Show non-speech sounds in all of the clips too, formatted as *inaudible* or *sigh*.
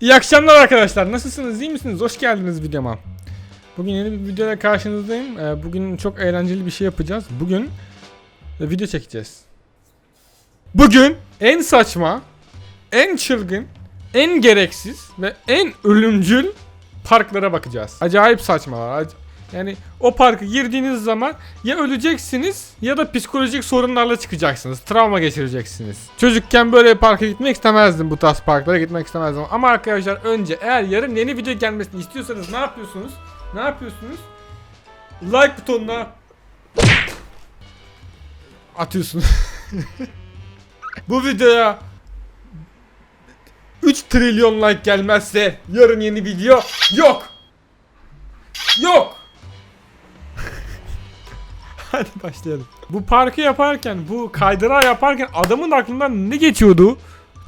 İyi akşamlar arkadaşlar. Nasılsınız? İyi misiniz? Hoş geldiniz videoma. Bugün yeni bir videoyla karşınızdayım. Ee, Bugün çok eğlenceli bir şey yapacağız. Bugün e, video çekeceğiz. Bugün en saçma, en çılgın, en gereksiz ve en ölümcül parklara bakacağız. Acayip saçmalar. Yani o parka girdiğiniz zaman ya öleceksiniz ya da psikolojik sorunlarla çıkacaksınız. Travma geçireceksiniz. Çocukken böyle parka gitmek istemezdim bu tarz parklara gitmek istemezdim. Ama arkadaşlar önce eğer yarın yeni video gelmesini istiyorsanız ne yapıyorsunuz? Ne yapıyorsunuz? Like butonuna atıyorsunuz. *laughs* bu videoya 3 trilyon like gelmezse yarın yeni video yok. Yok. Hadi başlayalım. Bu parkı yaparken, bu kaydırağı yaparken adamın aklından ne geçiyordu?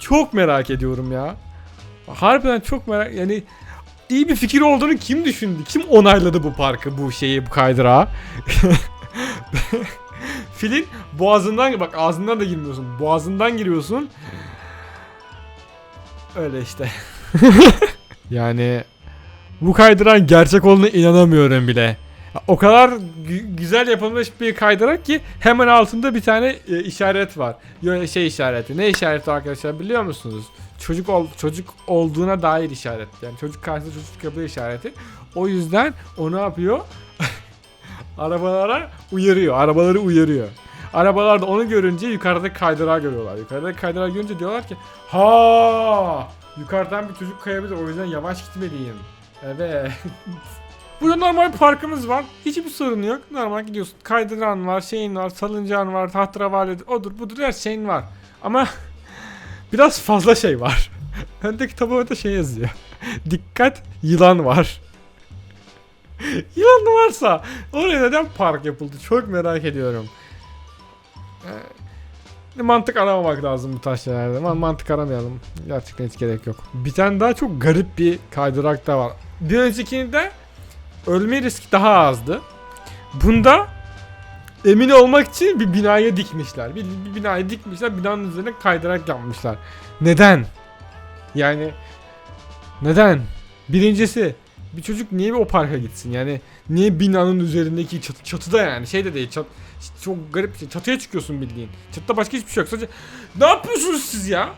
Çok merak ediyorum ya. Harbiden çok merak yani iyi bir fikir olduğunu kim düşündü? Kim onayladı bu parkı, bu şeyi, bu kaydırağı? *laughs* Filin boğazından bak ağzından da girmiyorsun. Boğazından giriyorsun. Öyle işte. *laughs* yani bu kaydırağın gerçek olduğuna inanamıyorum bile. O kadar gü- güzel yapılmış bir kaydırak ki hemen altında bir tane e, işaret var. Şey işareti. Ne işareti arkadaşlar biliyor musunuz? Çocuk ol, çocuk olduğuna dair işaret. Yani çocuk karşısında çocuk yapıyor işareti. O yüzden o ne yapıyor? *laughs* Arabalara uyarıyor. Arabaları uyarıyor. Arabalar da onu görünce yukarıda kaydırağı görüyorlar. Yukarıda kaydırağı görünce diyorlar ki ha yukarıdan bir çocuk kayabilir o yüzden yavaş gitmeliyim. Evet. *laughs* Burada normal parkımız var. Hiçbir sorun yok. Normal gidiyorsun. Kaydıran var, şeyin var, salıncağın var, tahterevalli odur budur her şeyin var. Ama *laughs* biraz fazla şey var. *laughs* Öndeki tabloda şey yazıyor. *laughs* Dikkat yılan var. yılan varsa oraya neden park yapıldı? Çok merak ediyorum. Ee, mantık aramamak lazım bu tarz şeylerde. Ama mantık aramayalım. Gerçekten hiç gerek yok. Bir tane daha çok garip bir kaydırak da var. Bir öncekinde ölme riski daha azdı. Bunda emin olmak için bir binaya dikmişler. Bir, bir binaya dikmişler, binanın üzerine kaydırak yapmışlar. Neden? Yani neden? Birincisi bir çocuk niye bir o parka gitsin? Yani niye binanın üzerindeki çatı, çatıda yani şey de değil. Çat, çok garip bir şey. Çatıya çıkıyorsun bildiğin. Çatıda başka hiçbir şey yok. Sadece ne yapıyorsunuz siz ya?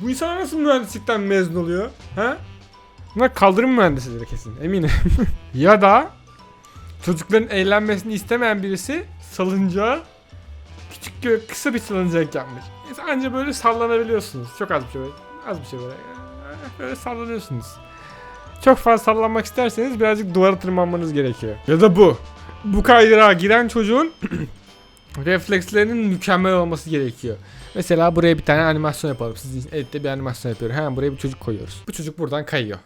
Bu insanlar nasıl mühendislikten mezun oluyor? Ha? Bunlar kaldırım mühendisidir kesin eminim. *laughs* ya da çocukların eğlenmesini istemeyen birisi salıncağı küçük kısa bir salıncak yapmış. Neyse Anca böyle sallanabiliyorsunuz. Çok az bir şey böyle. Az bir şey böyle. Böyle sallanıyorsunuz. Çok fazla sallanmak isterseniz birazcık duvara tırmanmanız gerekiyor. Ya da bu. Bu kaydırağa giren çocuğun *clears throat* reflekslerinin mükemmel olması gerekiyor. Mesela buraya bir tane animasyon yapalım. Siz editte bir animasyon yapıyorum. Hemen buraya bir çocuk koyuyoruz. Bu çocuk buradan kayıyor.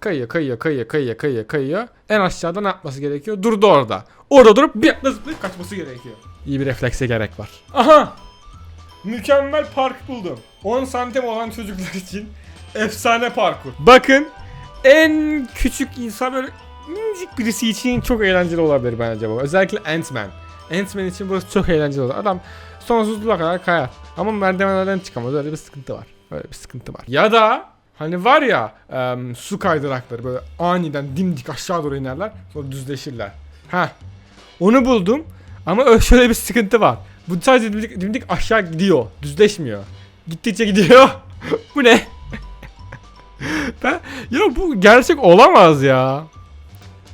Kayıyor, kayıyor, kayıyor, kayıyor, kayıyor, kayıyor. En aşağıda ne yapması gerekiyor? Durdu orada. Orada durup bir anda zıplayıp kaçması gerekiyor. İyi bir reflekse gerek var. Aha! Mükemmel park buldum. 10 santim olan çocuklar için efsane parkur. Bakın en küçük insan böyle minicik birisi için çok eğlenceli olabilir bence bu. Özellikle Ant-Man. Ant-Man için burası çok eğlenceli olur. Adam sonsuzluğa kadar kayar. Ama merdivenlerden çıkamaz. Öyle bir sıkıntı var. Öyle bir sıkıntı var. Ya da hani var ya em, su kaydırakları böyle aniden dimdik aşağı doğru inerler. Sonra düzleşirler. Ha. Onu buldum. Ama *laughs* şöyle bir sıkıntı var. Bu sadece dimdik, dimdik aşağı gidiyor. Düzleşmiyor. Gittikçe gidiyor. *laughs* bu ne? *laughs* ben ya bu gerçek olamaz ya.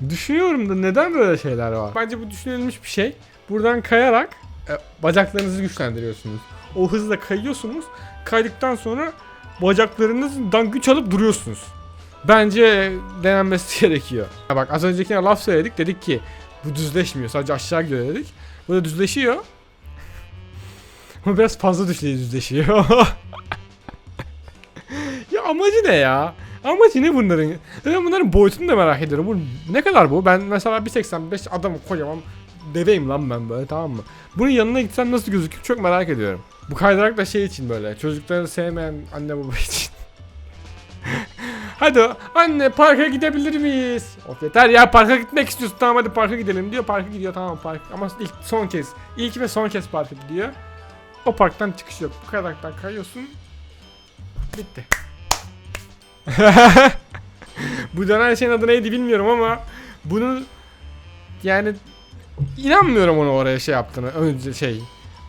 Düşünüyorum da neden böyle şeyler var? Bence bu düşünülmüş bir şey. Buradan kayarak e, bacaklarınızı güçlendiriyorsunuz. O hızla kayıyorsunuz. Kaydıktan sonra bacaklarınızdan güç alıp duruyorsunuz. Bence denenmesi *laughs* gerekiyor. Ha bak az öncekine laf söyledik. Dedik ki bu düzleşmiyor. Sadece aşağı gidiyor dedik. Bu da düzleşiyor. *laughs* Ama biraz fazla düzleşiyor. *laughs* ya amacı ne ya? Amacı ne bunların? Ben bunların boyutunu da merak ediyorum. Bu ne kadar bu? Ben mesela 1.85 adamım kocaman deveyim lan ben böyle tamam mı? Bunun yanına gitsen nasıl gözükür çok merak ediyorum. Bu kaydırak da şey için böyle çocukları sevmeyen anne baba *laughs* için. hadi anne parka gidebilir miyiz? Of yeter ya parka gitmek istiyorsun tamam hadi parka gidelim diyor. Parka gidiyor tamam park ama ilk son kez ilk ve son kez parka gidiyor. O parktan çıkış yok. Bu kaydıraktan kayıyorsun. Bitti. *laughs* Bu dönen şeyin adı neydi bilmiyorum ama bunu yani inanmıyorum onu oraya şey yaptığını. Önce şey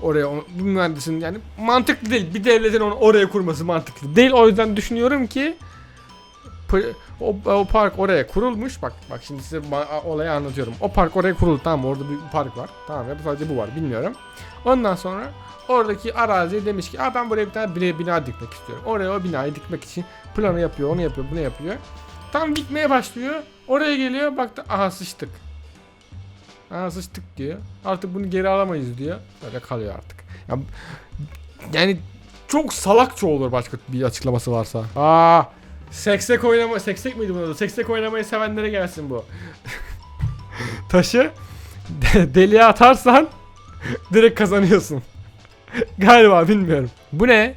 oraya onu, bu mühendisin yani mantıklı değil. Bir devletin onu oraya kurması mantıklı değil. O yüzden düşünüyorum ki o, o park oraya kurulmuş. Bak bak şimdi size olayı anlatıyorum. O park oraya kuruldu tamam? Orada bir park var. Tamam ya sadece bu var bilmiyorum. Ondan sonra oradaki arazi demiş ki Aa, ben buraya bir tane bina, bina dikmek istiyorum. Oraya o binayı dikmek için planı yapıyor, onu yapıyor, bunu yapıyor. Tam dikmeye başlıyor. Oraya geliyor baktı aha sıçtık. Aha sıçtık diyor. Artık bunu geri alamayız diyor. Böyle kalıyor artık. Ya, yani çok salakça olur başka bir açıklaması varsa. Aa, seksek oynama, seksek miydi bunun adı? Seksek oynamayı sevenlere gelsin bu. *laughs* Taşı de- deliğe atarsan *laughs* direkt kazanıyorsun. *laughs* Galiba bilmiyorum. Bu ne?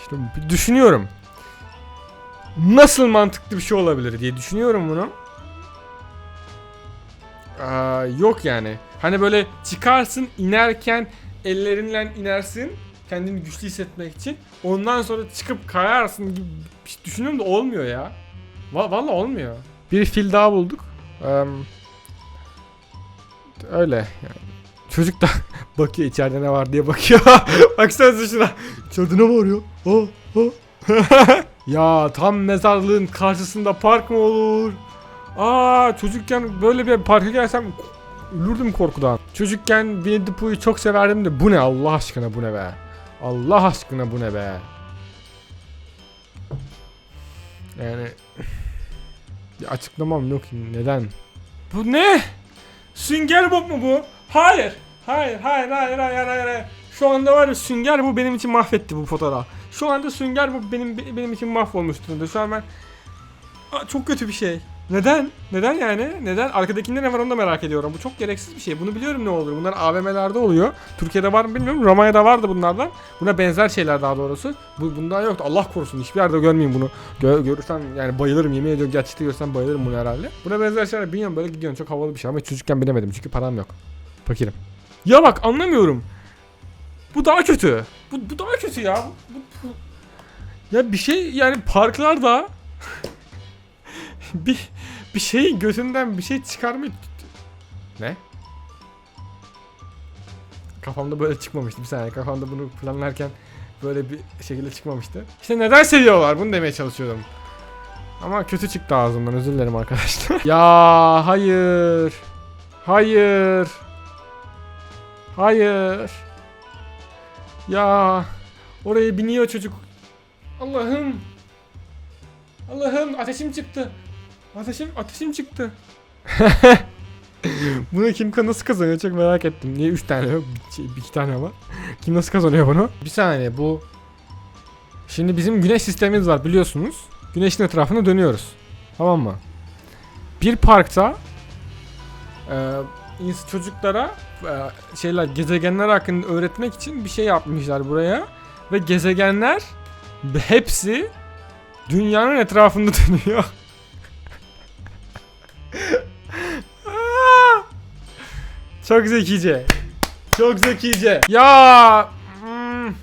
İşte düşünüyorum. Nasıl mantıklı bir şey olabilir diye düşünüyorum bunu. Yok yani. Hani böyle çıkarsın inerken ellerinle inersin. Kendini güçlü hissetmek için. Ondan sonra çıkıp kayarsın gibi bir şey düşünüyorum da olmuyor ya. Va Valla olmuyor. Bir fil daha bulduk. Eee, öyle yani. Çocuk da *laughs* bakıyor içeride ne var diye bakıyor. *laughs* Baksanıza şuna. İçeride ne var ya? Oh, oh. *laughs* ya tam mezarlığın karşısında park mı olur? Aa çocukken böyle bir parka gelsem ölürdüm korkudan. Çocukken Winnie the Pooh'yu çok severdim de bu ne Allah aşkına bu ne be? Allah aşkına bu ne be? Yani bir açıklamam yok neden? Bu ne? Sünger Bob mu bu? Hayır. Hayır, hayır, hayır, hayır, hayır, hayır. Şu anda var ya Sünger bu benim için mahvetti bu fotoğraf. Şu anda Sünger bu benim benim için mahvolmuş durumda. Şu an ben Aa, çok kötü bir şey. Neden? Neden yani? Neden? Arkadakinde ne var onu da merak ediyorum. Bu çok gereksiz bir şey. Bunu biliyorum ne olur. Bunlar AVM'lerde oluyor. Türkiye'de var mı bilmiyorum. Romanya'da vardı bunlardan. Buna benzer şeyler daha doğrusu. Bu bundan yoktu. Allah korusun. Hiçbir yerde görmeyeyim bunu. Gö görürsem yani bayılırım. Yemin ediyorum gerçekte görsem bayılırım bunu herhalde. Buna benzer şeyler bilmiyorum böyle gidiyorum. Çok havalı bir şey ama çocukken bilemedim çünkü param yok. Fakirim. Ya bak anlamıyorum. Bu daha kötü. Bu, bu daha kötü ya. Bu, bu- Ya bir şey yani parklarda *laughs* *laughs* bir bir şeyin gözünden bir şey çıkarmayı ne? Kafamda böyle çıkmamıştı bir saniye kafamda bunu planlarken böyle bir şekilde çıkmamıştı. İşte neden seviyorlar bunu demeye çalışıyordum. Ama kötü çıktı ağzımdan özür dilerim arkadaşlar. *laughs* ya hayır. Hayır. Hayır. Ya oraya biniyor çocuk. Allah'ım. Allah'ım ateşim çıktı. Ateşim ateşim çıktı. *laughs* bunu kim ka- nasıl kazanıyor çok merak ettim. Niye 3 tane yok? Bir, şey- bir iki tane var. Kim nasıl kazanıyor bunu? Bir saniye bu Şimdi bizim güneş sistemimiz var biliyorsunuz. Güneşin etrafında dönüyoruz. Tamam mı? Bir parkta e, çocuklara e, şeyler gezegenler hakkında öğretmek için bir şey yapmışlar buraya ve gezegenler hepsi dünyanın etrafında *laughs* dönüyor. Çok zekice. Çok zekice. Ya hmm.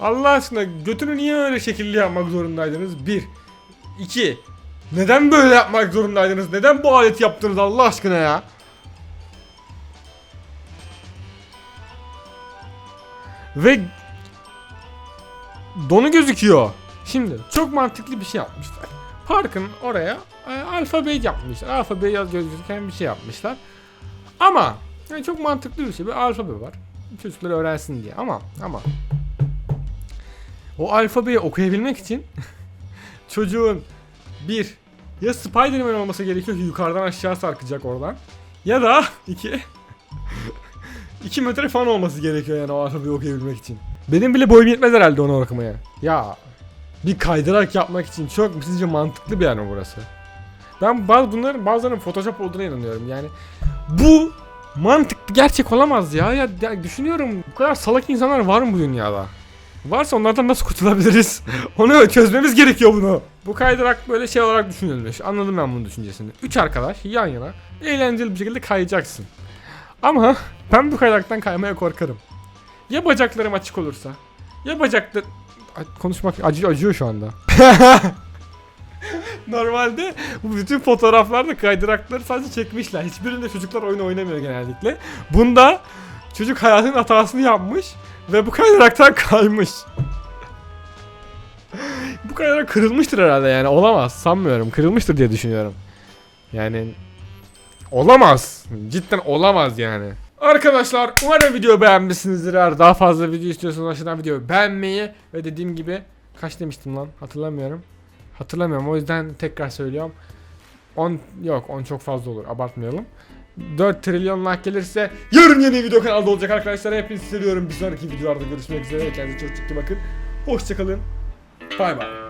Allah aşkına götünü niye öyle şekilli yapmak zorundaydınız? Bir. İki. Neden böyle yapmak zorundaydınız? Neden bu alet yaptınız Allah aşkına ya? Ve donu gözüküyor. Şimdi çok mantıklı bir şey yapmışlar. Parkın oraya e, alfabeyi yapmışlar. Alfabeyi yaz gözüken bir şey yapmışlar. Ama yani çok mantıklı bir şey. Bir alfabe var. Çocuklar öğrensin diye. Ama ama o alfabeyi okuyabilmek için *laughs* çocuğun bir ya Spider-Man olması gerekiyor ki yukarıdan aşağı sarkacak oradan. Ya da *laughs* iki *laughs* 2 metre falan olması gerekiyor yani o alfabeyi okuyabilmek için. Benim bile boyum yetmez herhalde onu okumaya. Ya bir kaydırak yapmak için çok sizce mantıklı bir yer mi burası? Ben bazı bunların bazılarının Photoshop olduğuna inanıyorum. Yani bu mantıklı gerçek olamaz ya. ya. Ya düşünüyorum bu kadar salak insanlar var mı bu dünyada? Varsa onlardan nasıl kurtulabiliriz? *laughs* Onu çözmemiz gerekiyor bunu. Bu kaydırak böyle şey olarak düşünülmüş. Anladım ben bunun düşüncesini. Üç arkadaş yan yana eğlenceli bir şekilde kayacaksın. Ama ben bu kaydıraktan kaymaya korkarım. Ya bacaklarım açık olursa? yapacaktır. Ay, Konuşmak acı acıyor şu anda. *laughs* Normalde bu bütün fotoğraflarda kaydırakları sadece çekmişler. Hiçbirinde çocuklar oyun oynamıyor genellikle. Bunda çocuk hayatın hatasını yapmış ve bu kaydıraktan kaymış. bu kaydırak kırılmıştır herhalde yani olamaz sanmıyorum. Kırılmıştır diye düşünüyorum. Yani olamaz. Cidden olamaz yani. Arkadaşlar umarım video beğenmişsinizdir. Eğer daha fazla video istiyorsanız aşağıdan videoyu beğenmeyi ve dediğim gibi kaç demiştim lan hatırlamıyorum. Hatırlamıyorum o yüzden tekrar söylüyorum. 10 yok 10 çok fazla olur abartmayalım. 4 trilyon like gelirse yarın yeni video kanalda olacak arkadaşlar. Hepinizi seviyorum. Bir sonraki videolarda görüşmek üzere. Kendinize çok çok iyi bakın. Hoşçakalın. Bay bay.